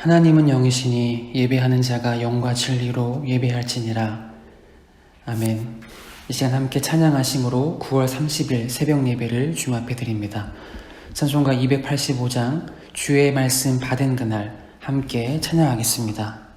하나님은 영이시니 예배하는 자가 영과 진리로 예배할지니라. 아멘. 이 시간 함께 찬양하심으로 9월 30일 새벽 예배를 주님 앞에 드립니다. 찬송가 285장 주의 말씀 받은 그날 함께 찬양하겠습니다.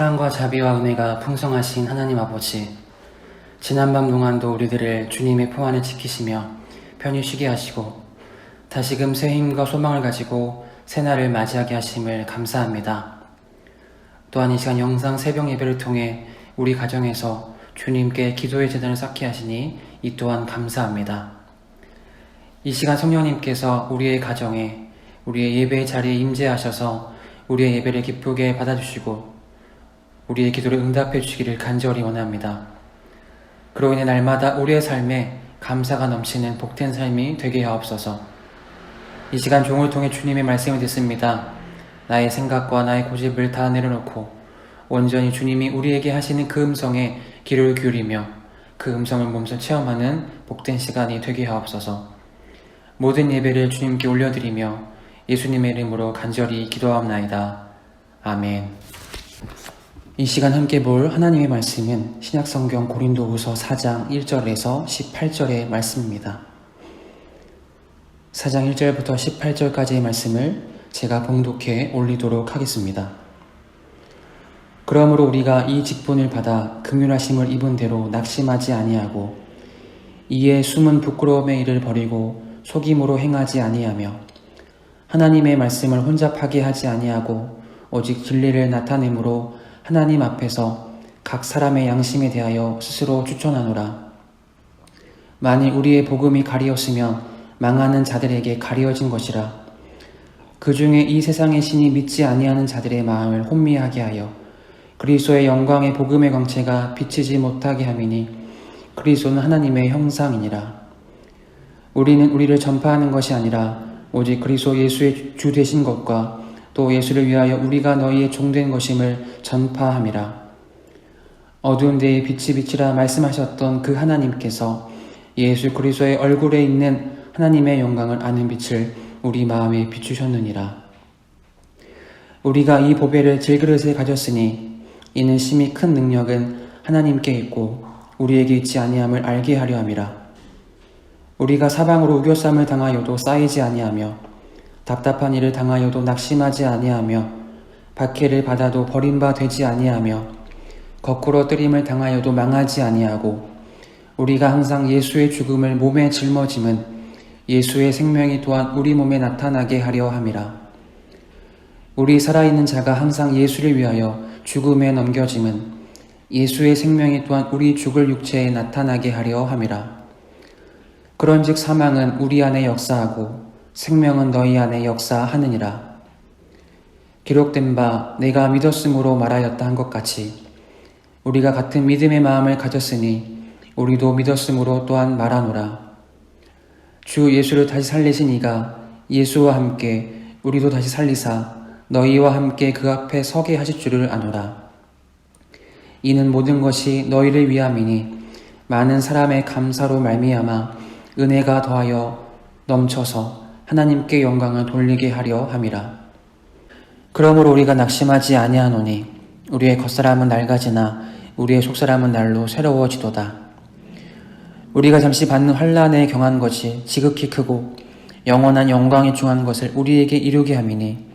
사랑과 자비와 은혜가 풍성하신 하나님 아버지, 지난 밤 동안도 우리들을 주님의 품 안에 지키시며 편히 쉬게 하시고 다시금 새 힘과 소망을 가지고 새날을 맞이하게 하심을 감사합니다. 또한 이 시간 영상 새벽 예배를 통해 우리 가정에서 주님께 기도의 재단을 쌓게 하시니 이 또한 감사합니다. 이 시간 성령님께서 우리의 가정에 우리의 예배의 자리에 임재하셔서 우리의 예배를 기쁘게 받아주시고 우리의 기도를 응답해 주시기를 간절히 원합니다. 그로 인해 날마다 우리의 삶에 감사가 넘치는 복된 삶이 되게 하옵소서. 이 시간 종을 통해 주님의 말씀을 듣습니다. 나의 생각과 나의 고집을 다 내려놓고 온전히 주님이 우리에게 하시는 그 음성에 귀를 기울이며 그 음성을 몸소 체험하는 복된 시간이 되게 하옵소서. 모든 예배를 주님께 올려드리며 예수님의 이름으로 간절히 기도하옵나이다. 아멘. 이 시간 함께 볼 하나님의 말씀은 신약성경 고린도후서 4장 1절에서 18절의 말씀입니다. 4장 1절부터 18절까지의 말씀을 제가 봉독해 올리도록 하겠습니다. 그러므로 우리가 이 직분을 받아 긍휼하심을 입은 대로 낙심하지 아니하고 이에 숨은 부끄러움의 일을 버리고 속임으로 행하지 아니하며 하나님의 말씀을 혼잡하게 하지 아니하고 오직 진리를 나타내므로 하나님 앞에서 각 사람의 양심에 대하여 스스로 추천하노라. 만일 우리의 복음이 가리었으면 망하는 자들에게 가리어진 것이라. 그 중에 이 세상의 신이 믿지 아니하는 자들의 마음을 혼미하게 하여 그리스도의 영광의 복음의 광채가 비치지 못하게 함이니 그리스도는 하나님의 형상이니라. 우리는 우리를 전파하는 것이 아니라 오직 그리스도 예수의 주 되신 것과 또 예수를 위하여 우리가 너희의 종된 것임을 전파함이라. 어두운 데에 빛이 비치라 말씀하셨던 그 하나님께서 예수 그리스도의 얼굴에 있는 하나님의 영광을 아는 빛을 우리 마음에 비추셨느니라. 우리가 이 보배를 질그릇에 가졌으니 이는 심히 큰 능력은 하나님께 있고 우리에게 있지 아니함을 알게 하려 함이라. 우리가 사방으로 우겨쌈을 당하여도 쌓이지 아니하며 답답한 일을 당하여도 낙심하지 아니하며 박해를 받아도 버림바 되지 아니하며 거꾸로 뜨림을 당하여도 망하지 아니하고 우리가 항상 예수의 죽음을 몸에 짊어짐은 예수의 생명이 또한 우리 몸에 나타나게 하려 함이라. 우리 살아있는 자가 항상 예수를 위하여 죽음에 넘겨짐은 예수의 생명이 또한 우리 죽을 육체에 나타나게 하려 함이라. 그런즉 사망은 우리 안에 역사하고 생명은 너희 안에 역사하느니라. 기록된 바 내가 믿었으므로 말하였다 한 것 같이 우리가 같은 믿음의 마음을 가졌으니 우리도 믿었으므로 또한 말하노라. 주 예수를 다시 살리신 이가 예수와 함께 우리도 다시 살리사 너희와 함께 그 앞에 서게 하실 줄을 아노라. 이는 모든 것이 너희를 위함이니 많은 사람의 감사로 말미암아 은혜가 더하여 넘쳐서 하나님께 영광을 돌리게 하려 함이라. 그러므로 우리가 낙심하지 아니하노니 우리의 겉사람은 낡아지나 우리의 속사람은 날로 새로워지도다. 우리가 잠시 받는 환란에 경한 것이 지극히 크고 영원한 영광에 중한 것을 우리에게 이루게 함이니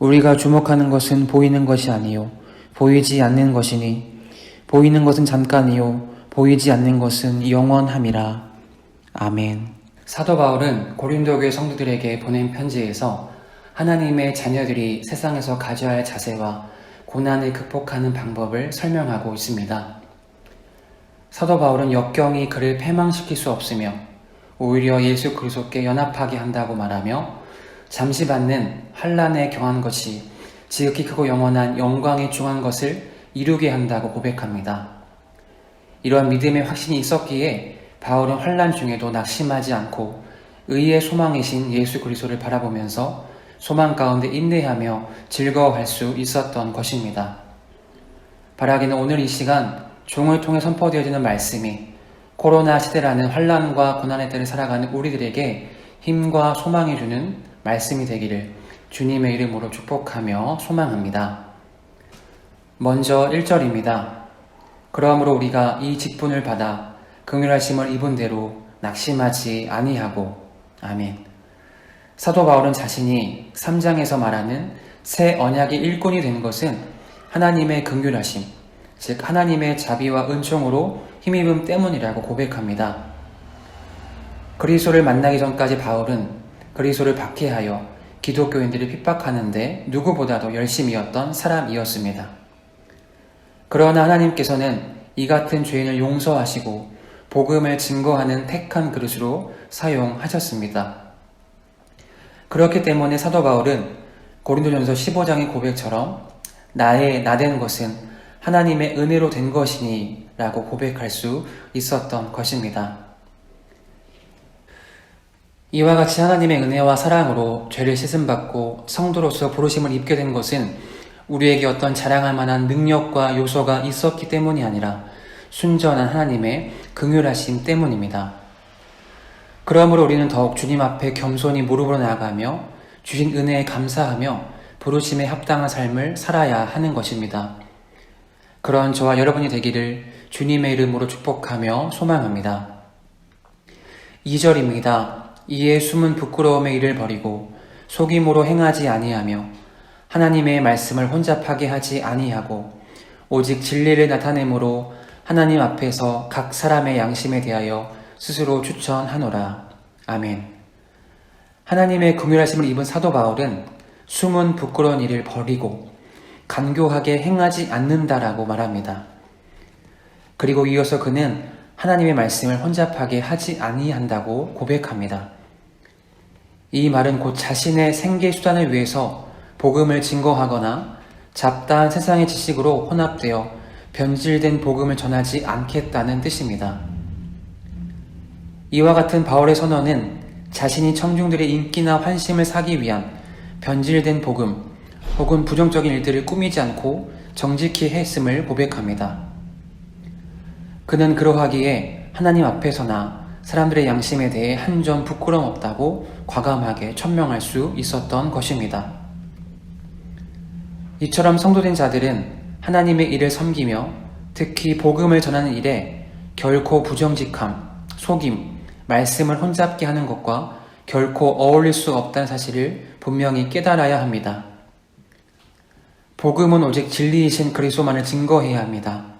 우리가 주목하는 것은 보이는 것이 아니요 보이지 않는 것이니 보이는 것은 잠깐이요 보이지 않는 것은 영원함이라. 아멘. 사도 바울은 고린도 교회 성도들에게 보낸 편지에서 하나님의 자녀들이 세상에서 가져야 할 자세와 고난을 극복하는 방법을 설명하고 있습니다. 사도 바울은 역경이 그를 패망시킬 수 없으며 오히려 예수 그리스도께 연합하게 한다고 말하며 잠시 받는 환란에 경한 것이 지극히 크고 영원한 영광에 중한 것을 이루게 한다고 고백합니다. 이러한 믿음의 확신이 있었기에 바울은 환란 중에도 낙심하지 않고 의의 소망이신 예수 그리스도를 바라보면서 소망 가운데 인내하며 즐거워할 수 있었던 것입니다. 바라기는 오늘 이 시간 종을 통해 선포되어지는 말씀이 코로나 시대라는 환란과 고난의 때를 살아가는 우리들에게 힘과 소망이 주는 말씀이 되기를 주님의 이름으로 축복하며 소망합니다. 먼저 1절입니다. 그러므로 우리가 이 직분을 받아 긍휼하심을 입은 대로 낙심하지 아니하고 아멘. 사도 바울은 자신이 3장에서 말하는 새 언약의 일꾼이 된 것은 하나님의 긍휼하심, 즉 하나님의 자비와 은총으로 힘입음 때문이라고 고백합니다. 그리스도를 만나기 전까지 바울은 그리스도를 박해하여 기독교인들을 핍박하는데 누구보다도 열심이었던 사람이었습니다. 그러나 하나님께서는 이 같은 죄인을 용서하시고 복음을 증거하는 택한 그릇으로 사용하셨습니다. 그렇기 때문에 사도 바울은 고린도전서 15장의 고백처럼 나의 나된 것은 하나님의 은혜로 된 것이니 라고 고백할 수 있었던 것입니다. 이와 같이 하나님의 은혜와 사랑으로 죄를 씻음받고 성도로서 부르심을 입게 된 것은 우리에게 어떤 자랑할 만한 능력과 요소가 있었기 때문이 아니라 순전한 하나님의 긍휼하심 때문입니다. 그러므로 우리는 더욱 주님 앞에 겸손히 무릎으로 나아가며 주신 은혜에 감사하며 부르심에 합당한 삶을 살아야 하는 것입니다. 그런 저와 여러분이 되기를 주님의 이름으로 축복하며 소망합니다. 2절입니다. 이에 숨은 부끄러움의 일을 버리고 속임으로 행하지 아니하며 하나님의 말씀을 혼잡하게 하지 아니하고 오직 진리를 나타내므로 하나님 앞에서 각 사람의 양심에 대하여 스스로 추천하노라. 아멘. 하나님의 긍휼하심을 입은 사도 바울은 숨은 부끄러운 일을 버리고 간교하게 행하지 않는다라고 말합니다. 그리고 이어서 그는 하나님의 말씀을 혼잡하게 하지 아니한다고 고백합니다. 이 말은 곧 자신의 생계 수단을 위해서 복음을 증거하거나 잡다한 세상의 지식으로 혼합되어 변질된 복음을 전하지 않겠다는 뜻입니다. 이와 같은 바울의 선언은 자신이 청중들의 인기나 환심을 사기 위한 변질된 복음 혹은 부정적인 일들을 꾸미지 않고 정직히 했음을 고백합니다. 그는 그러하기에 하나님 앞에서나 사람들의 양심에 대해 한 점 부끄럼 없다고 과감하게 천명할 수 있었던 것입니다. 이처럼 성도된 자들은 하나님의 일을 섬기며 특히 복음을 전하는 일에 결코 부정직함, 속임, 말씀을 혼잡게 하는 것과 결코 어울릴 수 없다는 사실을 분명히 깨달아야 합니다. 복음은 오직 진리이신 그리스도만을 증거해야 합니다.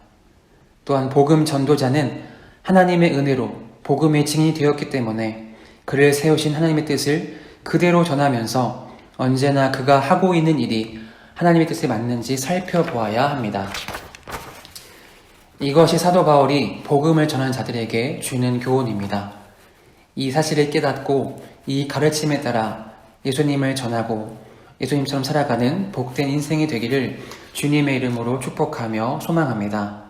또한 복음 전도자는 하나님의 은혜로 복음의 증인이 되었기 때문에 그를 세우신 하나님의 뜻을 그대로 전하면서 언제나 그가 하고 있는 일이 하나님의 뜻에 맞는지 살펴보아야 합니다. 이것이 사도 바울이 복음을 전하는 자들에게 주는 교훈입니다. 이 사실을 깨닫고 이 가르침에 따라 예수님을 전하고 예수님처럼 살아가는 복된 인생이 되기를 주님의 이름으로 축복하며 소망합니다.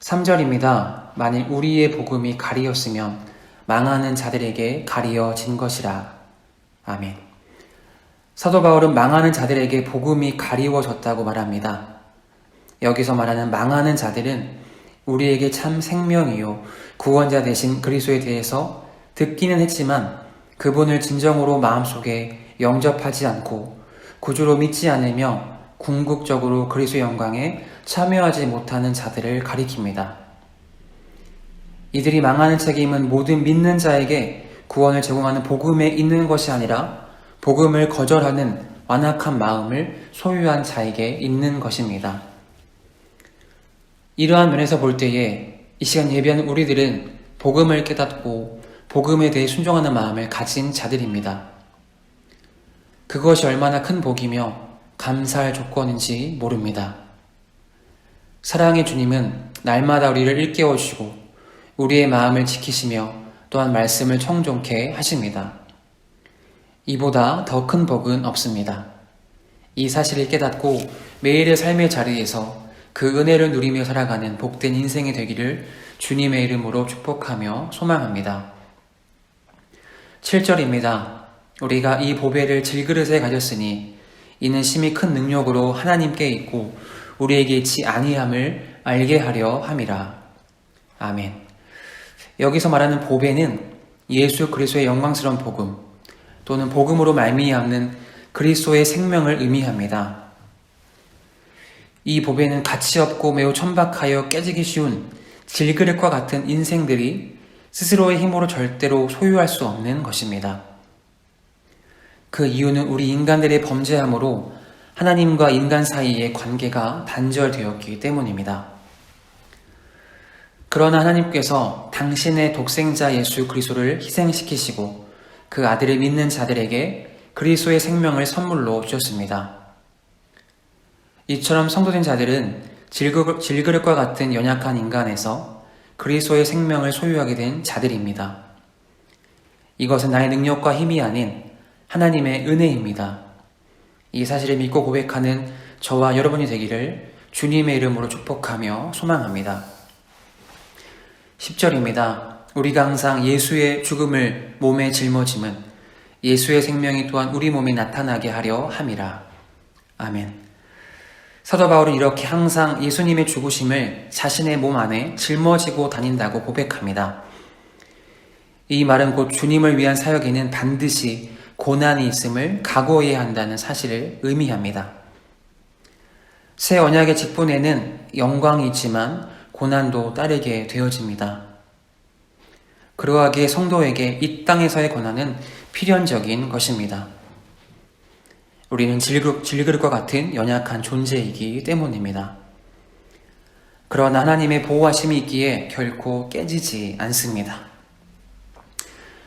3절입니다. 만일 우리의 복음이 가리었으면 망하는 자들에게 가리어진 것이라. 아멘. 사도 바울은 망하는 자들에게 복음이 가리워졌다고 말합니다. 여기서 말하는 망하는 자들은 우리에게 참 생명이요 구원자 되신 그리스도에 대해서 듣기는 했지만 그분을 진정으로 마음속에 영접하지 않고 구주로 믿지 않으며 궁극적으로 그리스도 영광에 참여하지 못하는 자들을 가리킵니다. 이들이 망하는 책임은 모든 믿는 자에게 구원을 제공하는 복음에 있는 것이 아니라 복음을 거절하는 완악한 마음을 소유한 자에게 있는 것입니다. 이러한 면에서 볼 때에 이 시간 예배하는 우리들은 복음을 깨닫고 복음에 대해 순종하는 마음을 가진 자들입니다. 그것이 얼마나 큰 복이며 감사할 조건인지 모릅니다. 사랑의 주님은 날마다 우리를 일깨워 주시고 우리의 마음을 지키시며 또한 말씀을 청종케 하십니다. 이보다 더 큰 복은 없습니다. 이 사실을 깨닫고 매일의 삶의 자리에서 그 은혜를 누리며 살아가는 복된 인생이 되기를 주님의 이름으로 축복하며 소망합니다. 7절입니다. 우리가 이 보배를 질그릇에 가졌으니 이는 심히 큰 능력으로 하나님께 있고 우리에게 있지 아니함을 알게 하려 함이라. 아멘. 여기서 말하는 보배는 예수 그리스도의 영광스러운 복음 또는 복음으로 말미암는 그리스도의 생명을 의미합니다. 이 보배는 가치 없고 매우 천박하여 깨지기 쉬운 질그릇과 같은 인생들이 스스로의 힘으로 절대로 소유할 수 없는 것입니다. 그 이유는 우리 인간들의 범죄함으로 하나님과 인간 사이의 관계가 단절되었기 때문입니다. 그러나 하나님께서 당신의 독생자 예수 그리스도를 희생시키시고 그 아들을 믿는 자들에게 그리스도의 생명을 선물로 주셨습니다. 이처럼 성도된 자들은 질그릇, 질그릇과 같은 연약한 인간에서 그리스도의 생명을 소유하게 된 자들입니다. 이것은 나의 능력과 힘이 아닌 하나님의 은혜입니다. 이 사실을 믿고 고백하는 저와 여러분이 되기를 주님의 이름으로 축복하며 소망합니다. 10절입니다. 우리가 항상 예수의 죽음을 몸에 짊어짐은 예수의 생명이 또한 우리 몸에 나타나게 하려 함이라. 아멘. 사도 바울은 이렇게 항상 예수님의 죽으심을 자신의 몸 안에 짊어지고 다닌다고 고백합니다. 이 말은 곧 주님을 위한 사역에는 반드시 고난이 있음을 각오해야 한다는 사실을 의미합니다. 새 언약의 직분에는 영광이 있지만 고난도 따르게 되어집니다. 그러하기에 성도에게 이 땅에서의 고난은 필연적인 것입니다. 우리는 질그릇, 질그릇 과 같은 연약한 존재이기 때문입니다. 그러나 하나님의 보호하심이 있기에 결코 깨지지 않습니다.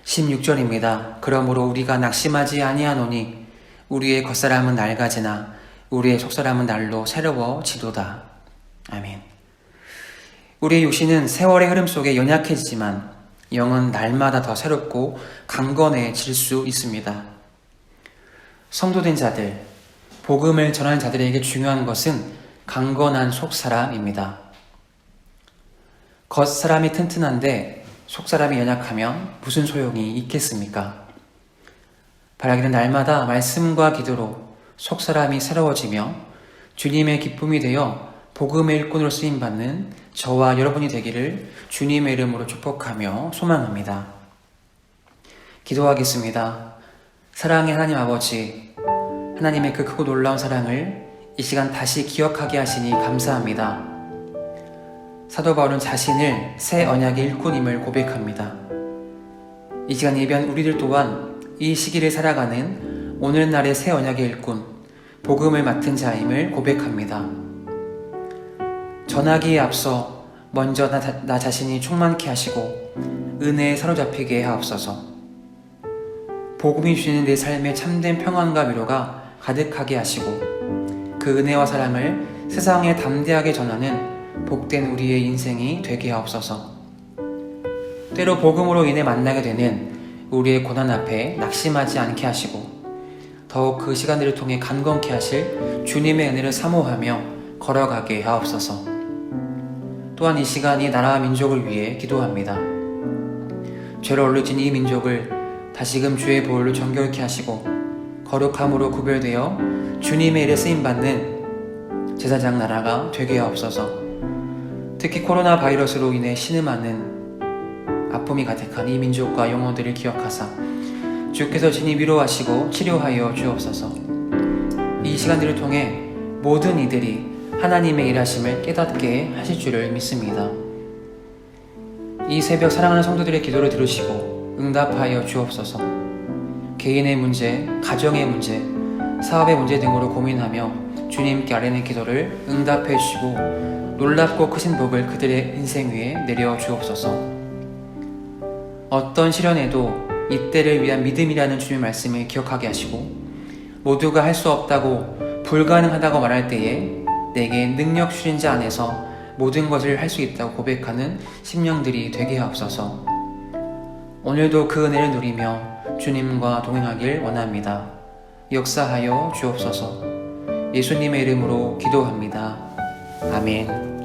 16절입니다. 그러므로 우리가 낙심하지 아니하노니 우리의 겉사람은 낡아지나 우리의 속사람은 날로 새로워지도다. 아멘. 우리의 육신은 세월의 흐름 속에 연약해지지만 영은 날마다 더 새롭고 강건해질 수 있습니다. 성도된 자들, 복음을 전하는 자들에게 중요한 것은 강건한 속사람입니다. 겉사람이 튼튼한데 속사람이 연약하면 무슨 소용이 있겠습니까? 바라기는 날마다 말씀과 기도로 속사람이 새로워지며 주님의 기쁨이 되어 복음의 일꾼으로 쓰임받는 저와 여러분이 되기를 주님의 이름으로 축복하며 소망합니다. 기도하겠습니다. 사랑의 하나님 아버지, 하나님의 그 크고 놀라운 사랑을 이 시간 다시 기억하게 하시니 감사합니다. 사도 바울은 자신을 새 언약의 일꾼임을 고백합니다. 이 시간 예배한 우리들 또한 이 시기를 살아가는 오늘날의 새 언약의 일꾼, 복음을 맡은 자임을 고백합니다. 전하기에 앞서 먼저 나, 자- 나 자신이 충만케 하시고 은혜에 사로잡히게 하옵소서. 복음이 주시는 내 삶에 참된 평안과 위로가 가득하게 하시고 그 은혜와 사랑을 세상에 담대하게 전하는 복된 우리의 인생이 되게 하옵소서. 때로 복음으로 인해 만나게 되는 우리의 고난 앞에 낙심하지 않게 하시고 더욱 그 시간들을 통해 강건케 하실 주님의 은혜를 사모하며 걸어가게 하옵소서. 또한 이 시간 이 나라와 민족을 위해 기도합니다. 죄로 얼룩진 이 민족을 다시금 주의 보혈로 정결케 하시고 거룩함으로 구별되어 주님의 일에 쓰임 받는 제사장 나라가 되게 하옵소서. 특히 코로나 바이러스로 인해 신음하는 아픔이 가득한 이 민족과 영혼들을 기억하사 주께서 진히 위로하시고 치료하여 주옵소서. 이 시간들을 통해 모든 이들이 하나님의 일하심을 깨닫게 하실 줄을 믿습니다. 이 새벽 사랑하는 성도들의 기도를 들으시고 응답하여 주옵소서. 개인의 문제, 가정의 문제, 사업의 문제 등으로 고민하며 주님께 아뢰는 기도를 응답해 주시고 놀랍고 크신 복을 그들의 인생 위에 내려 주옵소서. 어떤 시련에도 이때를 위한 믿음이라는 주님의 말씀을 기억하게 하시고 모두가 할 수 없다고 불가능하다고 말할 때에 내게 능력 주신 자 안에서 모든 것을 할 수 있다고 고백하는 심령들이 되게 하옵소서. 오늘도 그 은혜를 누리며 주님과 동행하길 원합니다. 역사하여 주옵소서. 예수님의 이름으로 기도합니다. 아멘.